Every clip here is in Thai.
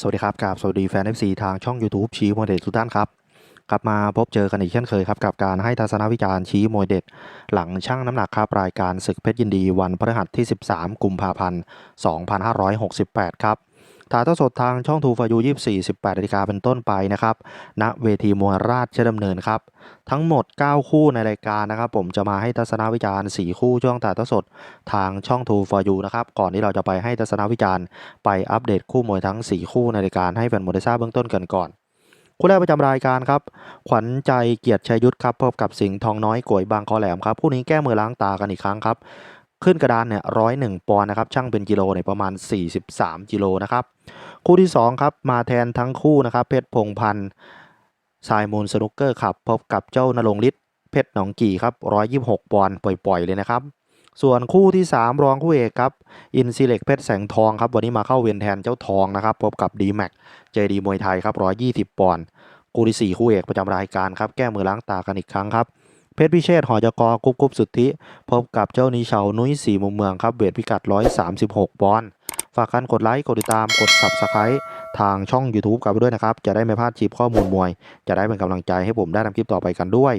สวัสดีครับกับสวัสดีแฟน FC ทางช่อง YouTube ชี้มวยเด็ดทุกท่านครับ กลับมาพบเจอกันอีกเช่นเคยครับ กับการให้ทัศนวิจารณ์ชี้มวยเด็ด หลังช่างน้ำหนักครับรายการศึกเพชรยินดีวันพฤหัสที่ 13 กุมภาพันธ์ 2568 ครับ ถ่ายทอดสดทางช่องทูฟายู24 18นาฬิกาเป็นต้นไปนะครับ ณ เวทีมวยราชดำเนินครับ ทั้งหมด 9 คู่ในรายการนะครับ ผมจะมาให้ทัศนวิจารณ์ 4 คู่ช่วงถ่ายทอดสดทางช่องทูฟายูนะครับ ก่อนที่เราจะไปให้ทัศนวิจารณ์ไปอัปเดตคู่มวยทั้ง 4 คู่ในรายการให้แฟนมวยได้ทราบเบื้องต้นกันก่อนคู่แรกประจำรายการครับ ขวัญใจเกียรติชัยยุทธครับพบกับสิงห์ทองน้อยกวยบางคอแหลมครับคู่นี้แก้มือล้างตากันอีกครั้งครับ ขึ้นกระดานเนี่ยร้อยหนึ่งปอนด์นะครับช่างเป็นกิโลเนี่ยประมาณ 43กิโลนะครับคู่ที่2ครับมาแทนทั้งคู่นะครับเพชรพงพันธ์สายมูลสนุกเกอร์ขับพบกับเจ้านรงฤทธิ์เพชรหนองกี่ครับ126 ปอนด์ปล่อยๆ เลยนะครับ ส่วนคู่ที่ 3 รองคู่เอกครับอินซีเล็กเพชรแสงทองครับวันนี้มาเข้าเวียนแทนเจ้าทองนะครับพบกับดีแม็กเจดีมวยไทยครับ120 ปอนด์คู่ที่ 4 คู่เอกประจำรายการครับแก้มือล้างตากันอีกครั้งครับ เพชรพิเชษหอจกกุ๊บกุ๊บสุทธิ พบกับเจ้านิเชานุ้ยสีมุมเมืองครับเวทพิกัด 136ปอนด์ฝากกันกดไลค์ กดติดตามกด subscribe ทางช่อง YouTube กันไปด้วยนะครับ จะได้ไม่พลาดคลิปข้อมูลมวย จะได้เป็นกำลังใจให้ผมได้ทำคลิปต่อไปกันด้วย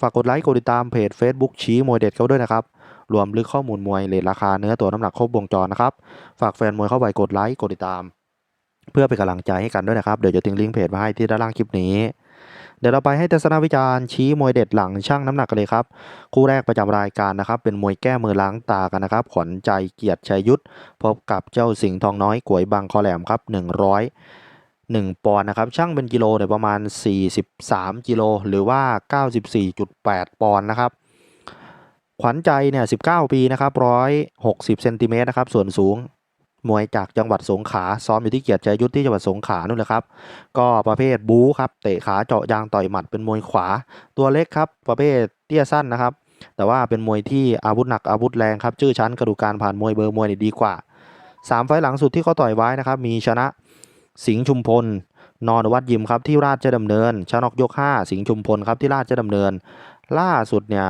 ฝากกดไลค์ กดติดตามเพจ Facebook ชี้มวยเด็ดเขาด้วยนะครับ รวมลึกข้อมูลมวยเลทราคาเนื้อตัวน้ำหนักครบวงจรนะครับ ฝากแฟนมวยเข้าไปกดไลค์ กดติดตาม เพื่อเป็นกำลังใจให้กันด้วยนะครับ เดี๋ยวจะทิ้งลิงก์เพจมาให้ที่ด้านล่างคลิปนี้ เดี๋ยวเราไปให้ทัศนวิจารณ์ชี้มวยเด็ดหลังช่างน้ำหนักกันเลยครับ คู่แรกประจำรายการนะครับ เป็นมวยแก้มือล้างตากันนะครับ ขวัญใจเกียรติชัยยุทธพบกับเจ้าสิงห์ทองน้อยกวยบางคอแหลมครับ 100 1 ปอนด์นะครับช่างเป็นกิโลเนี่ยประมาณ 43 กิโลหรือว่า 94.8 ปอนด์นะครับขวัญใจเนี่ย19 ปีนะครับ160เซนติเมตรนะครับส่วนสูง มวยจากจังหวัดสงขลาซ้อมอยู่ที่เกียรติชัยยุทธที่จังหวัดสงขลานู่นแหละครับ ก็ประเภทบู๊ครับเตะขาเจาะยางต่อยหมัดเป็นมวยขวา ตัวเล็กครับ ประเภทเตี้ยสั้นนะครับ แต่ว่าเป็นมวยที่อาวุธหนักอาวุธแรงครับชื่อชั้นกระดูกการผ่านมวยเบอร์มวยเนี่ยดีกว่า 3 ไฟหลังสุดที่เขาต่อยไว้นะครับ มีชนะสิงห์ชุมพลนอนวัดยิมครับที่ราชดำเนิน ชนกยก 5 สิงห์ชุมพลครับที่ราชดำเนิน ล่าสุดเนี่ย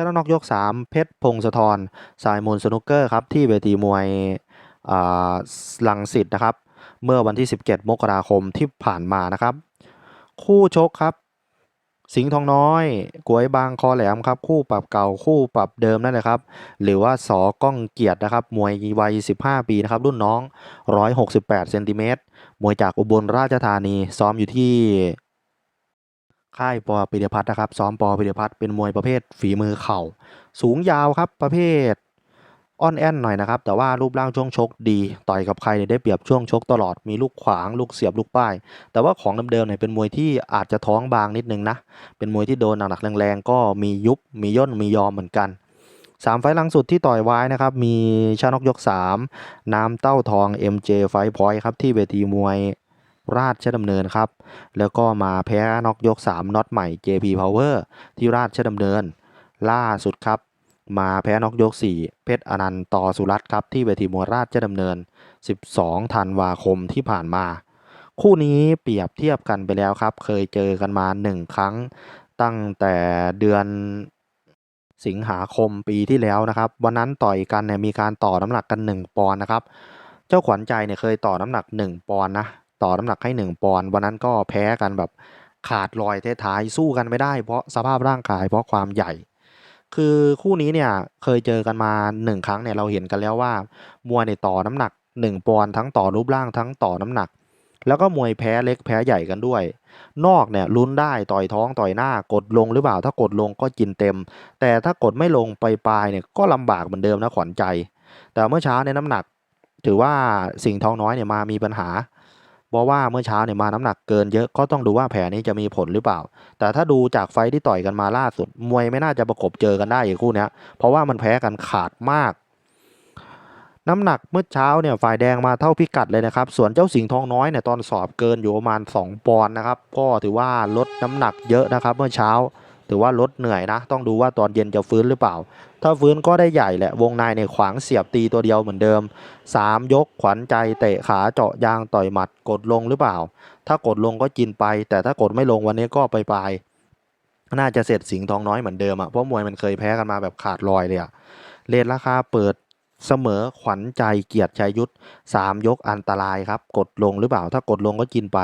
ชนะนอกยก 3 เพชรพงศธรสายมูลสนุกเกอร์ครับที่เวทีมวยลังสิตนะครับ เมื่อวันที่ 17 มกราคมที่ผ่านมานะครับ คู่ชกครับ สิงห์ทองน้อยกวยบางคอแหลมครับ คู่ปรับเก่าคู่ปรับเดิมนั่นแหละครับ หรือว่าสอก้องเกียรตินะครับ มวยวัย 15 ปีนะครับ รุ่นน้อง 168 เซนติเมตรมวยจากอุบลราชธานีซ้อมอยู่ที่ ค่ายปอปิเดพัฒนะครับซ้อมปอปิเดพัฒเป็นมวยประเภทฝีมือเข่า สูงยาวครับประเภทอ่อนแอนหน่อยนะครับ แต่ว่ารูปร่างช่วงชกดี ต่อยกับใครเนี่ยได้เปรียบช่วงชกตลอดมีลูกขวางลูกเสียบลูกป้าย แต่ว่าของเดิมๆเนี่ยเป็นมวยที่อาจจะท้องบางนิดนึงนะ เป็นมวยที่โดนหนักๆแรงๆ ก็มียุบมีย่นมียอมเหมือนกัน3ไฟล์ลังสุดที่ต่อยไว้นะครับ มีชานกยก 3 น้ำเต้าทอง MJ ไฟพอยครับที่เวทีมวย ราชดำเนินครับ แล้วก็มาแพ้น็อกยก 3น็อตใหม่ JP Power ที่ราชดำเนิน ล่าสุดครับ มาแพ้น็อกยก 4 เพชรอนันต์ต่อสุรัตน์ครับ ที่เวทีมวยราชดำเนิน 12 ธันวาคมที่ผ่านมา คู่นี้เปรียบเทียบกันไปแล้วครับ เคยเจอกันมา 1 ครั้ง ตั้งแต่เดือนสิงหาคมปีที่แล้วนะครับ วันนั้นต่อยกันเนี่ยมีการต่อน้ำหนักกัน 1 ปอนด์นะครับ เจ้าขวัญใจเนี่ยเคยต่อน้ำหนัก 1 ปอนด์นะ ต่อน้ำหนักให้ 1 ปอนด์วันนั้นก็แพ้กันแบบขาดลอยท้ายสู้กันไม่ได้ เพราะสภาพร่างกายเพราะความใหญ่ คือคู่นี้เนี่ยเคยเจอกันมา 1 ครั้งเนี่ยเราเห็นกันแล้วว่ามวยในต่อน้ำหนัก 1 ปอนด์ทั้งต่อรูปร่างทั้งต่อน้ำหนัก แล้วก็มวยแพ้เล็กแพ้ใหญ่กันด้วย นอกเนี่ยลุ้นได้ต่อยท้องต่อยหน้ากดลงหรือเปล่าถ้ากดลงก็กินเต็ม แต่ถ้ากดไม่ลงไปปลายเนี่ยก็ลำบากเหมือนเดิมนะขวัญใจ แต่เมื่อเช้าในน้ำหนัก ถือว่าสิ่งทองน้อยเนี่ยมามีปัญหา เพราะว่าเมื่อเช้าเนี่ยมาน้ำหนักเกินเยอะก็ต้องดูว่าแผลนี้จะมีผลหรือเปล่า แต่ถ้าดูจากไฟที่ต่อยกันมาล่าสุด มวยไม่น่าจะประกบเจอกันได้อีกคู่นี้เพราะว่ามันแพ้กันขาดมาก น้ำหนักเมื่อเช้าเนี่ยฝ่ายแดงมาเท่าพิกัดเลยนะครับ ส่วนเจ้าสิงห์ทองน้อยเนี่ยตอนสอบเกินอยู่ประมาณ 2 ปอนด์นะครับ ก็ถือว่าลดน้ำหนักเยอะนะครับ เมื่อเช้า ถือว่าลดเหนื่อยนะ ต้องดูว่าตอนเย็นจะฟื้นหรือเปล่า ถ้าฟื้นก็ได้ใหญ่แหละ วงในในขวางเสียบตีตัวเดียวเหมือนเดิม 3 ยกขวัญใจเตะขาเจาะยางต่อยหมัดกดลงหรือเปล่า ถ้ากดลงก็กินไป แต่ถ้ากดไม่ลงวันนี้ก็ไปไปน่าจะเสร็จสิงทองน้อยเหมือนเดิมอะเพราะมวยมันเคยแพ้กันมาแบบขาดลอยเลยอะเรทราคาเปิด เสมอขวัญใจเกียรติชัยยุทธสามยกอันตรายครับ กดลงหรือเปล่า ถ้ากดลงก็กินไป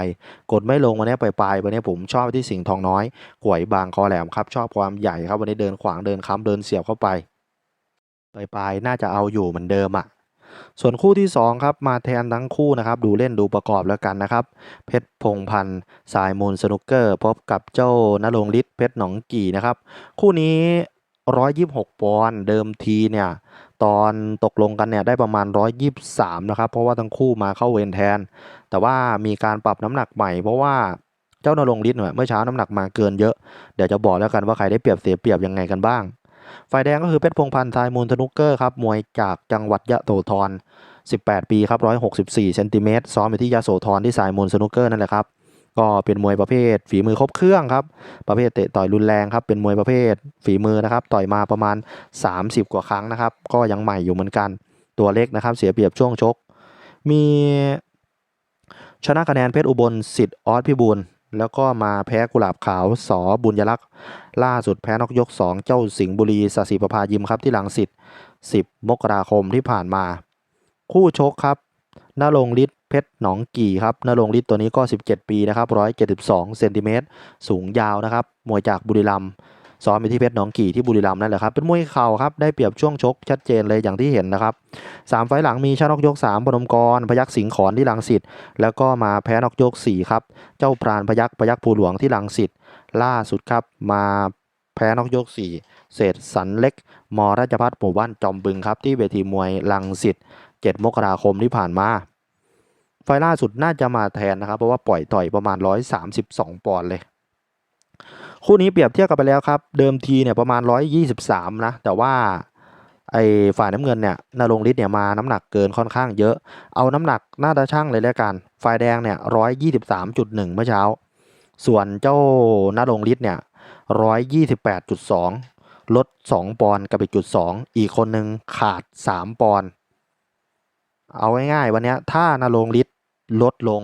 กดไม่ลงวันนี้ไปลายวันนี้ผมชอบที่สิงห์ทองน้อยหวยบางคอแหลมครับ ชอบความใหญ่ครับวันนี้เดินขวางเดินค้ำเดินเสียบเข้าไปไปลายน่าจะเอาอยู่เหมือนเดิมอะส่วนคู่ที่ 2 ครับมาแทนทั้งคู่นะครับ ดูเล่นดูประกอบแล้วกันนะครับ เพชรพงพันธ์สายมูลสนุกเกอร์ พบกับเจ้านรงฤทธิ์เพชรหนองกี่นะครับ คู่นี้ 126 ปอนด์เดิมทีเนี่ย ตอนตกลงกันเนี่ยได้ประมาณ 123 นะครับ เพราะว่าทั้งคู่มาเข้าเวรแทน แต่ว่ามีการปรับน้ำหนักใหม่ เพราะว่าเจ้านรงฤทธิ์เนี่ยเมื่อเช้าน้ำหนักมาเกินเยอะ เดี๋ยวจะบอกแล้วกันว่าใครได้เปรียบเสียเปรียบยังไงกันบ้าง ฝ่ายแดงก็คือเพชรพงพันธ์ทายมูลสนุกเกอร์ครับมวยจากจังหวัดยะโสธร 18 ปีครับ 164 เซนติเมตรซ้อมอยู่ที่ยะโสธรที่สายมูลสนุกเกอร์นั่นแหละครับ ก็เป็นมวยประเภทฝีมือครบเครื่องครับประเภทเตะต่อยรุนแรงครับเป็นมวยประเภทฝีมือนะครับต่อยมาประมาณ 30 กว่าครั้งนะครับ ก็ยังใหม่อยู่เหมือนกัน ตัวเล็กนะครับ เสียเปรียบช่วงชก มีชนะคะแนนเพชรอุบลสิทธิ์ออสพิบูลแล้วก็มาแพ้กุหลาบขาวสอบุญยลักษ์ล่าสุดแพ้นกยก 2 เจ้าสิงห์บุรีสศิประภายิมครับที่หลังสิทธิ์10 มกราคมที่ผ่านมา คู่ชกครับ นรงฤทธิ์เพชรหนองกี่ครับนรงฤทธิ์ตัวนี้ก็ 17 ปีนะครับ172เซนติเมตรสูงยาวนะครับมวยจากบุรีรัมย์ซ้อมไปที่เพชรหนองกี่ที่บุรีรัมย์นั่นแหละครับเป็นมวยเข่าครับได้เปรียบช่วงชกชัดเจนเลยอย่างที่เห็นนะครับสามไฟหลังมีชานกยก3พนมกรพยักสิงขอนที่ลังสิตแล้วก็มาแพ้นกยก4ครับเจ้าพรานพยักพยักภูหลวงที่ลังสิตล่าสุดครับมาแพ้นกยก4เศษสันเล็กมราชพัฒหมู่บ้านจอมบึงครับที่เวทีมวยลังสิต 7 มกราคมที่ผ่านมา ไฟล่าสุดน่าจะมาแทนนะครับ เพราะว่าปล่อยต่อยประมาณ 132 ปอนด์เลย คู่นี้เปรียบเทียบกันไปแล้วครับ เดิมทีเนี่ยประมาณ 123 นะ แต่ว่าไอ้ฝ่ายน้ำเงินเนี่ยนรงฤทธิ์เนี่ยมาน้ำหนักเกินค่อนข้างเยอะ เอาน้ำหนักหน้าตาช่างเลยแล้วกัน ฝ่ายแดงเนี่ย123.1เมื่อเช้า ส่วนเจ้านรงฤทธิ์เนี่ย128.2ลด2ปอนด์กับอีกจุด2อีกคนหนึ่งขาด3ปอนด์ เอาง่ายๆวันนี้ถ้านรงฤทธิ์ลดลง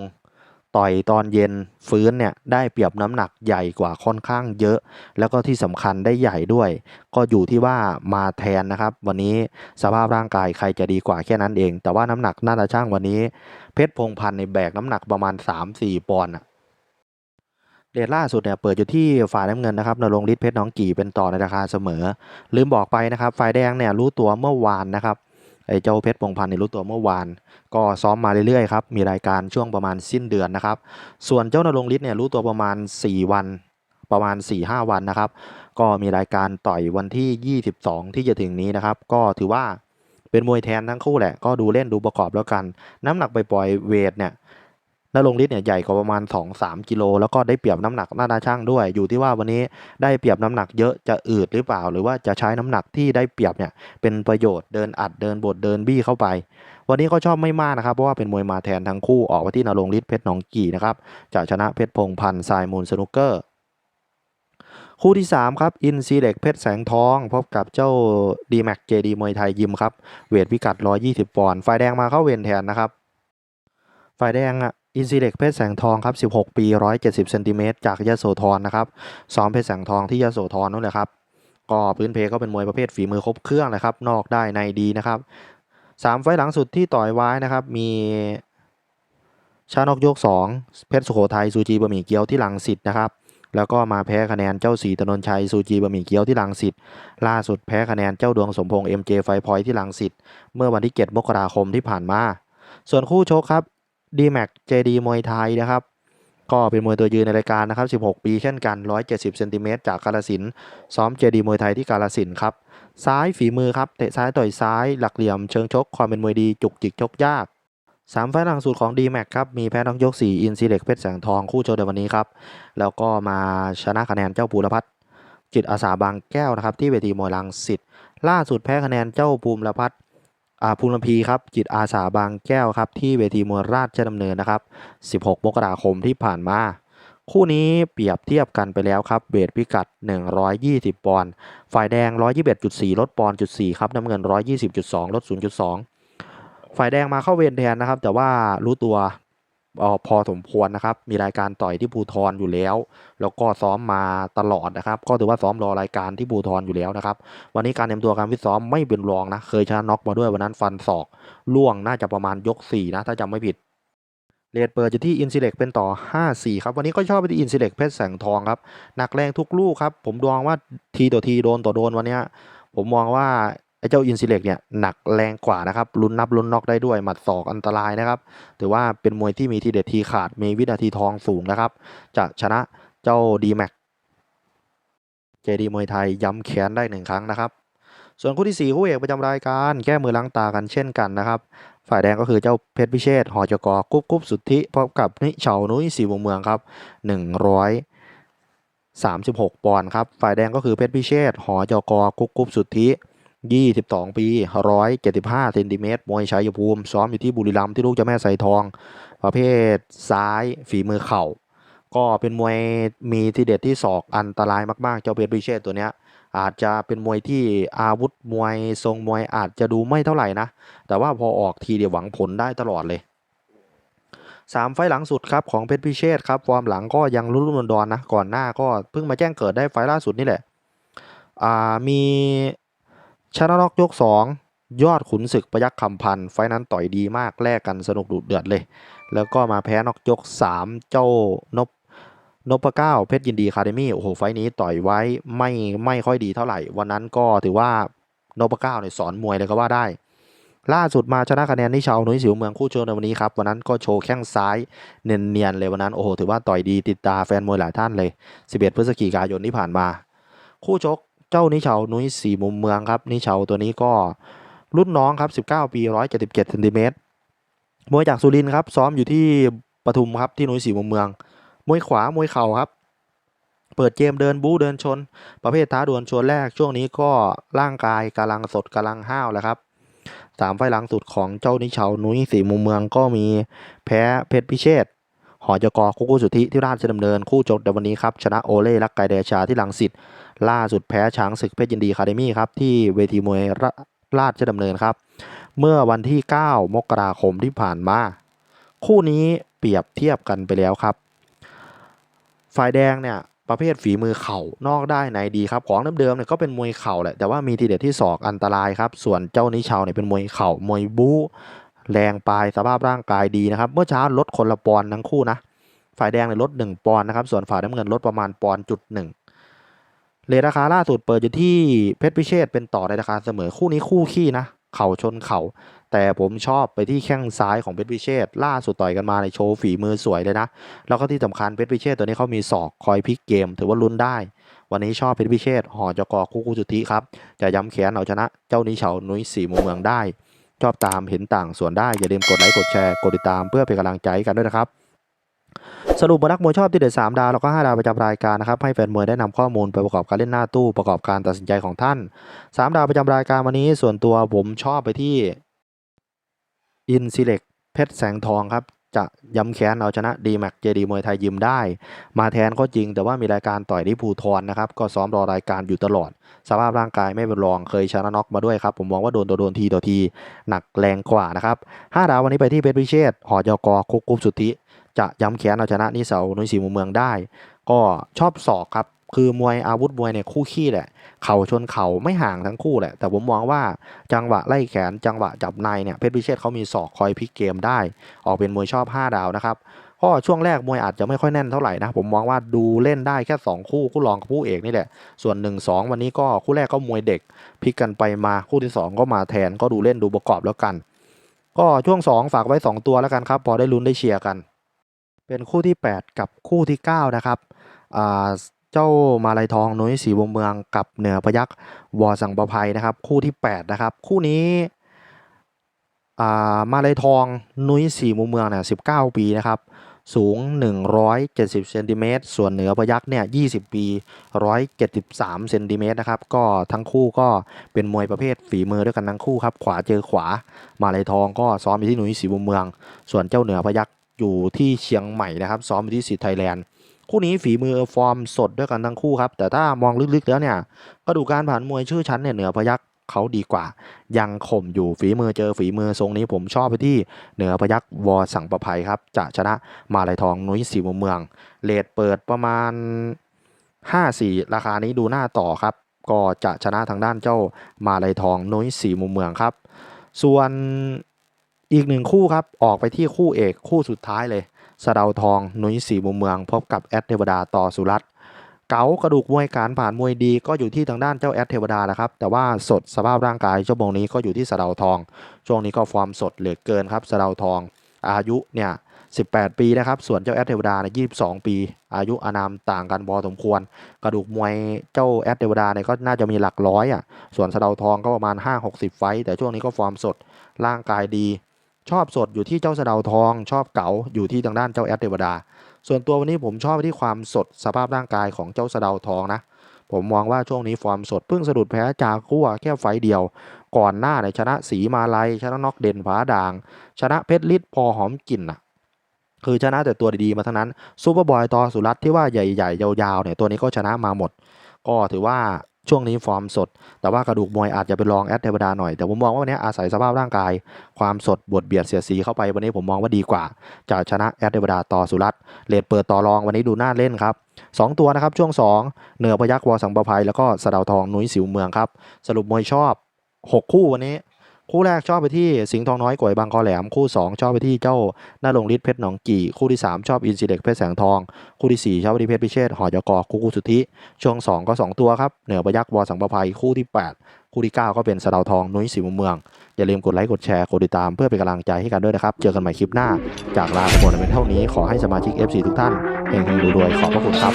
ต่อยตอนเย็นฟื้นเนี่ยได้เปรียบน้ำหนักใหญ่กว่าค่อนข้างเยอะ แล้วก็ที่สำคัญได้ใหญ่ด้วย ก็อยู่ที่ว่ามาแทนนะครับ วันนี้สภาพร่างกายใครจะดีกว่าแค่นั้นเอง แต่ว่าน้ำหนักน่าจะช่างวันนี้ เพชรพงพันธ์ในแบกน้ำหนักประมาณ 3-4 ปอนด์เดทล่าสุดเนี่ยเปิดอยู่ที่ฝ่ายน้ำเงินนะครับนรงฤทธิ์เพชรน้องกี่เป็นต่อในราคาเสมอ ลืมบอกไปนะครับฝ่ายแดงเนี่ยรู้ตัวเมื่อวานนะครับ ไอ้เจ้าเพชรพงพันธ์เนี่ยรู้ตัวเมื่อวาน ก็ซ้อมมาเรื่อยๆครับ มีรายการช่วงประมาณสิ้นเดือนนะครับ ส่วนเจ้านรงฤทธิ์เนี่ยรู้ตัวประมาณ 4 วัน ประมาณ 4-5 วันนะครับ ก็มีรายการต่อยวันที่ 22 ที่จะถึงนี้นะครับ ก็ถือว่าเป็นมวยแทนทั้งคู่แหละ ก็ดูเล่นดูประกอบแล้วกัน น้ำหนักปปล่อยๆเวทเนี่ย นรงฤทธิ์เนี่ยใหญ่กว่าประมาณ 2-3 กิโล แล้วก็ได้เปรียบน้ำหนักหน้าตาช่างด้วย อยู่ที่ว่าวันนี้ได้เปรียบน้ำหนักเยอะจะอืดหรือเปล่า หรือว่าจะใช้น้ำหนักที่ได้เปรียบเนี่ยเป็นประโยชน์เดินอัดเดินบดเดินบี้เข้าไป วันนี้ก็ชอบไม่มากนะครับ เพราะว่าเป็นมวยมาแทนทั้งคู่ออกมาที่นรงฤทธิ์เพชรหนองกี่นะครับจะชนะเพชรพงพันธ์สายมูลสนุกเกอร์ คู่ที่ 3 ครับอินซีเด็กเพชรแสงทองพบกับเจ้าดีแม็กเจดีมวยไทยยิมครับเวทพิกัด 120 ปอนด์ฝ่ายแดงมาเข้าเวรแทนนะครับฝ่ายแดงอะ อินซีเด็กเพชรแสงทองครับ 16 ปี 170เซนติเมตรจากยะโสธรนะครับซ้อมเพชรแสงทองที่ยะโสธรนั่นแหละครับ ก็พื้นเพก็เป็นมวยประเภทฝีมือครบเครื่องนะครับ นอกได้ในดีนะครับสามไฟล์หลังสุดที่ต่อยไว้นะครับ มีชานกยก 2 เพชรสุโขทัยซูจีบะหมี่เกี๊ยวที่ลังสิตนะครับ แล้วก็มาแพ้คะแนนเจ้าสีตนนชัยซูจีบะหมี่เกี๊ยวที่ลังสิตล่าสุดแพ้คะแนนเจ้าดวงสมพงษ์ MJ ไฟพอยที่ลังสิตเมื่อวันที่ 7 มกราคมที่ผ่านมา ส่วนคู่ชกครับ d m a x JD มวยไทยนะครับก็เป็นมวยตัวยืนในรายการนะครับ 16 ปีเช่นกัน 170เซนติเมตรจากกาลสิน ซ้อม JD มวยไทยที่กาลสินครับ ซ้ายฝีมือครับ เตะซ้ายต่อยซ้าย หลักเหลี่ยมเชิงชก ความเป็นมวยดี จุกจิกชกยากสามไฟล์หลังสุดของ d m a x ครับ มีแพ้นอกยก 4 อินซีเล็กเพชรแสงทองคู่โชว์ในวันนี้ครับ แล้วก็มาชนะคะแนนเจ้าภูรพัฒน์จิตอาสาบางแก้วนะครับที่เวทีมวยลังสิตล่าสุดแพ้คะแนนเจ้าภูมิรพัฒน์ ภูมิลำพีครับจิตอาสาบางแก้วครับที่เวทีมวยราชดำเนินนะครับ 16 มกราคมที่ผ่านมา คู่นี้เปรียบเทียบกันไปแล้วครับเวทพิกัด 120 ปอนด์ฝ่ายแดง 121.4 ลดปอนด์จุด4ครับน้ำเงิน 120.2 ลด 0.2 ฝ่ายแดงมาเข้าเวรแทนนะครับ แต่ว่ารู้ตัว พอสมควรนะครับ มีรายการต่อยที่ภูทรอยู่แล้ว แล้วก็ซ้อมมาตลอดนะครับ ก็ถือว่าซ้อมรอรายการที่ภูทรอยู่แล้วนะครับ วันนี้การเตรียมตัวการฟิตซ้อมไม่เป็นรองนะ เคยชนะน็อกมาด้วยวันนั้นฟันศอกล่วงน่าจะประมาณยก 4 นะ ถ้าจำไม่ผิดเรทเปิดจะที่อินซิเล็กเป็นต่อ 5-4 ครับ วันนี้ก็ชอบไปที่อินซิเล็กเพชรแสงทองครับหนักแรงทุกลูกครับ ผมดองว่าทีต่อทีโดนต่อโดนวันนี้ผมมองว่า ไอ้เจ้าอินซิเล็กเนี่ยหนักแรงกว่านะครับลุ้นนับลุ้นน็อกได้ด้วยหมัดศอกอันตรายนะครับถือว่าเป็นมวยที่มีทีเด็ดทีขาดมีวินาทีทองสูงนะครับ จะชนะเจ้าดีแม็กเจดีมวยไทยย้ำแค้นได้หนึ่งครั้งนะครับ ส่วนคู่ที่ 4 คู่เอกประจำรายการแก้มือล้างตากันเช่นกันนะครับ ฝ่ายแดงก็คือเจ้าเพชรพิเชษหอจกกุ๊บกุ๊บสุทธิพบกับนิเฉานุ้ยสีวงเมืองครับ136 ปอนด์ครับ ฝ่ายแดงก็คือเพชรพิเชษหอจกกุ๊บกุ๊บสุทธิ 22 ปี 175เซนติเมตรมวยชัยภูมิ ซ้อมอยู่ที่บุรีรัมย์ที่ลูกเจ้าแม่ไซทอง ประเภทซ้ายฝีมือเข่า ก็เป็นมวยมีทีเด็ดที่ศอกอันตรายมากๆ เจ้าเพชรพิเชษตัวเนี้ยอาจจะเป็นมวยที่อาวุธมวยทรงมวยอาจจะดูไม่เท่าไหร่นะ แต่ว่าพอออกทีเดียวหวังผลได้ตลอดเลยสามไฟหลังสุดครับของเพชรพิเชษครับฟอร์มหลังก็ยังรุ่นรุ่นดอนๆนะก่อนหน้าก็เพิ่งมาแจ้งเกิดได้ไฟล่าสุดนี่แหละมี ชนะน็อกยก 2 ยอดขุนศึกประยักษ์คำพันธ์ไฟนั้นต่อยดีมากแลกกันสนุกดุเดือดเลย แล้วก็มาแพ้น็อกยก 3 เจ้านพนพเก้าเพชรยินดีคาเดมี่โอ้โหไฟนี้ต่อยไว้ไม่ไม่ค่อยดีเท่าไหร่ วันนั้นก็ถือว่านพเก้าเนี่ยสอนมวยเลยก็ว่าได้ ล่าสุดมาชนะคะแนนนิชาวนุ้ยสิวเมืองคู่โชว์ในวันนี้ครับวันนั้นก็โชว์แข้งซ้ายเนียนๆเลยวันนั้นโอ้โหถือว่าต่อยดีติดตาแฟนมวยหลายท่านเลย 11 พฤศจิกายนที่ผ่านมา คู่ชก เจ้านิชานุ้ยสี่มุมเมืองครับนิชาตัวนี้ก็รุ่นน้องครับ 19 ปี 177เซนติเมตรมวยจากสุรินทร์ครับ ซ้อมอยู่ที่ปทุมครับที่นุ้ยสี่มุมเมือง มวยขวามวยเข่าครับ เปิดเกมเดินบู๊เดินชน ประเภทท้าดวลชวนแรกช่วงนี้ก็ร่างกายกำลังสดกำลังห้าวแล้วครับสามไฟล์หลังสุดของเจ้านิชานุ้ยสี่มุมเมืองก็มีแพ้เพชรพิเชษ หอจกอคุกุสุทธิที่ราชดำเนินคู่จบในวันนี้ครับชนะโอเล่ลักไกเดชาที่ลังสิตล่าสุดแพ้ช้างศึกเพชรยินดีคาเดมี่ครับที่เวทีมวยราราชดำเนินครับ เมื่อวันที่ 9 มกราคมที่ผ่านมา คู่นี้เปรียบเทียบกันไปแล้วครับ ฝ่ายแดงเนี่ยประเภทฝีมือเข่านอกได้ในดีครับของเดิมๆเนี่ยก็เป็นมวยเข่าแหละแต่ว่ามีทีเด็ดที่ศอกอันตรายครับ ส่วนเจ้านิชาวเนี่ยเป็นมวยเข่ามวยบู๊ แรงปลายสภาพร่างกายดีนะครับ เมื่อเช้าลดคนละปอนทั้งคู่นะ ฝ่ายแดงเนี่ยลด 1 ปอนนะครับ ส่วนฝ่ายน้ำเงินลดประมาณปอนจุดหนึ่งเรทราคาล่าสุดเปิดอยู่ที่เพชรพิเชษเป็นต่อในราคาเสมอคู่นี้คู่ขี้นะ เข่าชนเข่า แต่ผมชอบไปที่แข้งซ้ายของเพชรพิเชษล่าสุดต่อยกันมาในโชว์ฝีมือสวยเลยนะ แล้วก็ที่สำคัญเพชรพิเชษตัวนี้เขามีศอกคอยพลิกเกม ถือว่าลุ้นได้ วันนี้ชอบเพชรพิเชษฐ์หอจกคู่คู่สุทธิครับ จะย้ำแขนเอาชนะ เจ้านิเฉานุ้ยสีมุมเมืองได้ ชอบตามเห็นต่างส่วนได้ อย่าลืมกดไลค์กดแชร์กดติดตามเพื่อเป็นกำลังใจให้กันด้วยนะครับ สรุปบนักมวยชอบที่เด็ด3ดาวแล้วก็ 5 ดาวประจำรายการนะครับ ให้แฟนมวยได้นำข้อมูลไปประกอบการเล่นหน้าตู้ประกอบการตัดสินใจของท่าน 3 ดาวประจำรายการวันนี้ส่วนตัวผมชอบไปที่อินซิเล็กเพชรแสงทองครับ จะย้ำแค้นเอาชนะดีแม็กเจดีมวยไทยยิมได้ มาแทนก็จริงแต่ว่ามีรายการต่อยที่ภูทรนะครับ ก็ซ้อมรอรายการอยู่ตลอด สภาพร่างกายไม่เป็นรองเคยชนะน็อกมาด้วยครับ ผมมองว่าโดนต่อโดนทีต่อที หนักแรงกว่านะครับ5ดาววันนี้ไปที่เพชรพิเชษฐ์หอจกคุกกุ๊บสุทธิ จะย้ำแค้นเอาชนะนิเสานุ้ยศรีมุมเมืองได้ ก็ชอบศอกครับ คือมวยอาวุธมวยเนี่ยคู่ขี้แหละ เข่าชนเข่าไม่ห่างทั้งคู่แหละ แต่ผมมองว่าจังหวะไล่แขนจังหวะจับในเนี่ยเพชรพิเชษเขามีศอกคอยพลิกเกมได้ ออกเป็นมวยชอบ 5 ดาวนะครับก็ช่วงแรกมวยอาจจะไม่ค่อยแน่นเท่าไหร่นะ ผมมองว่าดูเล่นได้แค่ 2 คู่คู่รองกับคู่เอกนี่แหละ ส่วน 1-2 วันนี้ก็คู่แรกก็มวยเด็กพลิกกันไปมาคู่ที่ 2 ก็มาแทนก็ดูเล่นดูประกอบแล้วกัน ก็ช่วง 2 ฝากไว้ 2 ตัวแล้วกันครับ พอได้ลุ้นได้เชียร์กัน เป็นคู่ที่ 8 กับคู่ที่ 9 นะครับอ่า เจ้ามาลายทองนุ้ยสีวงเมืองกับเหนือพยักษ์วอสังประภัยนะครับ คู่ที่ 8 นะครับ คู่นี้อ่ามาลายทองนุ้ยสีมุมเมืองเนี่ย19ปีนะครับสูง 170เซนติเมตรส่วนเหนือพยักษ์เนี่ย 20 ปี 173เซนติเมตรนะครับ ก็ทั้งคู่ก็เป็นมวยประเภทฝีมือด้วยกันทั้งคู่ครับ ขวาเจอขวา มาลายทองก็ซ้อมอยู่ที่หนุยศรีบุญเมือง ส่วนเจ้าเหนือพยักษ์อยู่ที่เชียงใหม่นะครับ ซ้อมอยู่ที่สิทธิ์ไทยแลนด์ คู่นี้ฝีมือฟอร์มสดด้วยกันทั้งคู่ครับ แต่ถ้ามองลึกๆแล้วเนี่ยก็ดูการผ่านมวยชื่อชั้นเนี่ยเหนือพยักเขาดีกว่า ยังข่มอยู่ฝีมือเจอฝีมือทรงนี้ผมชอบไปที่เหนือพยักวอสังประภัยครับ จะชนะมาลายทองนุ้ยสีมุมเมืองเลทเปิดประมาณ 5-4 ราคานี้ดูหน้าต่อครับ ก็จะชนะทางด้านเจ้ามาลายทองนุ้ยสีมุมเมืองครับ ส่วนอีกหนึ่งคู่ครับออกไปที่คู่เอกคู่สุดท้ายเลย สะเดาทอง นุ้ยสีมุมเมือง พบกับแอดเทวดาต่อสุรัตเก๋ากระดูกมวยการผ่านมวยดี ก็อยู่ที่ทางด้านเจ้าแอดเทวดาแหละครับ แต่ว่าสดสภาพร่างกายชั่วโมงนี้ก็อยู่ที่สะเดาทอง ช่วงนี้ก็ฟอร์มสดเหลือเกินครับสะเดาทอง อายุเนี่ย18 ปีนะครับ ส่วนเจ้าแอดเทวดาเนี่ย22 ปี อายุอานามต่างกันพอสมควร กระดูกมวยเจ้าแอดเทวดาเนี่ยก็น่าจะมีหลักร้อยอะ ส่วนสะเดาทองก็ประมาณ 5-60 ไฟ แต่ช่วงนี้ก็ฟอร์มสด ร่างกายดี ชอบสดอยู่ที่เจ้าสะเดาทอง ชอบเก๋าอยู่ที่ทางด้านเจ้าแอดเทวดา ส่วนตัววันนี้ผมชอบที่ความสดสภาพร่างกายของเจ้าสะเดาทองนะผมมองว่าช่วงนี้ฟอร์มสดเพิ่งสะดุดแพ้จากกัวแค่ไฟเดียว ก่อนหน้าเนี่ยชนะสีมาลัยชนะน็อกเด่นผาด่าง ชนะเพชรลิศพอหอมกลิ่นอะคือชนะแต่ตัวดีๆมาทั้งนั้นซูเปอร์บอยตอสุรัตน์ที่ว่าใหญ่ๆ ยาวๆเนี่ยตัวนี้ก็ชนะมาหมด ก็ถือว่า ช่วงนี้ฟอร์มสด แต่ว่ากระดูกมวยอาจจะเป็นรองแอดเทวดาหน่อย แต่ผมมองว่าวันนี้อาศัยสภาพร่างกาย ความสดบวดเบียดเสียสีเข้าไปวันนี้ผมมองว่าดีกว่า จะชนะแอดเทวดาต่อสุรัตเลดเปิดต่อรองวันนี้ดูน่าเล่นครับสองตัวนะครับช่วงสองเหนือพยักวอสังประภัยแล้วก็สะดาวทองนุ้ยสิวเมืองครับ สรุปมวยชอบหกคู่วันนี้ คู่แรกชอบไปที่สิงห์ทองน้อยกวยบางคอแหลม คู่ 2 ชอบไปที่เจ้าหน้าลงฤทธิ์เพชรหนองกี่ คู่ที่ 3 ชอบอินซีเด็กเพชรแสงทอง คู่ที่ 4 ชอบไปที่เพชรพิเชษหอยกอคู่คู่สุทธิ ช่วง 2 ก็ 2 ตัวครับ เหนือประยักษ์วอสังประภัยคู่ที่ 8 คู่ที่ 9 ก็เป็นสะดาวทองนุ้ยสีมุมเมือง อย่าลืมกดไลค์กดแชร์กดติดตามเพื่อเป็นกำลังใจให้กันด้วยนะครับ เจอกันใหม่คลิปหน้า จากลาไปหมดเป็นเท่านี้ขอให้สมาชิก FC ทุกท่านเฮงๆรวยๆขอบพระคุณครับ